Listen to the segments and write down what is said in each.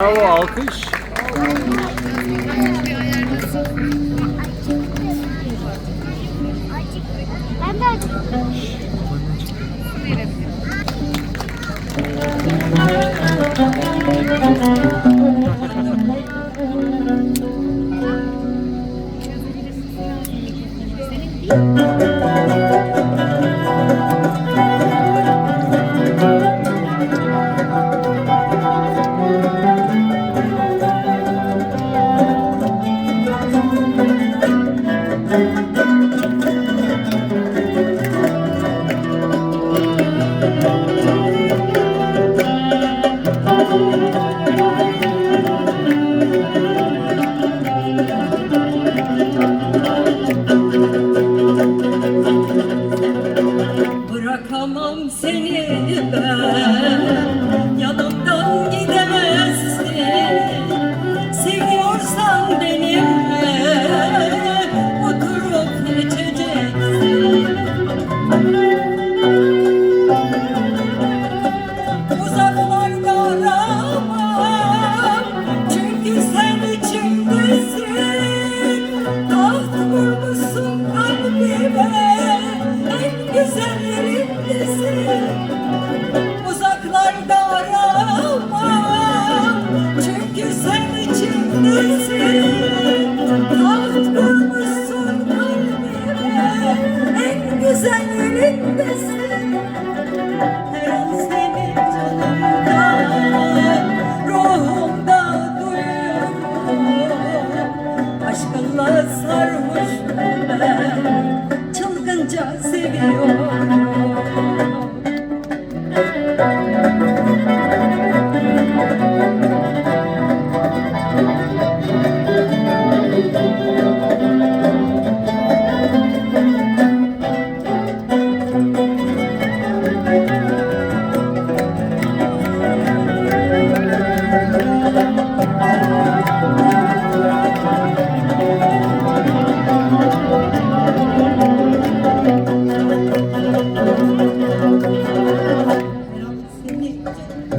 Bravo alkış. Ben de. Kurmuşsun kalbime En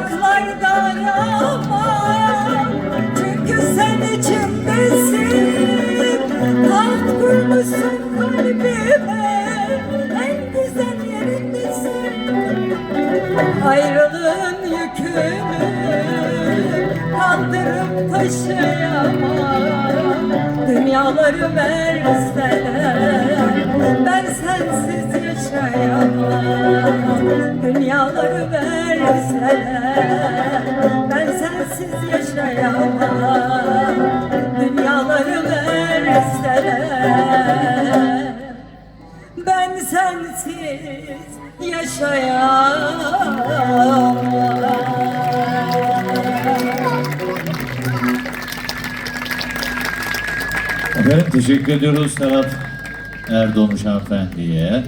yerindesin Uzaklarda aramam Çünkü sen içimdesin. Taht kurmuşsun kalbime. En güzel yerindesin. Ayrılığın yükünü kaldırıp taşıyamam. Dünyaları verseler ben sensiz yaşayamam. Dünyaları ben sensiz yaşayamam Dünyaları verseler ben sensiz yaşayamam. Teşekkür ediyoruz Serhat Erdoğmuş hanımefendiye.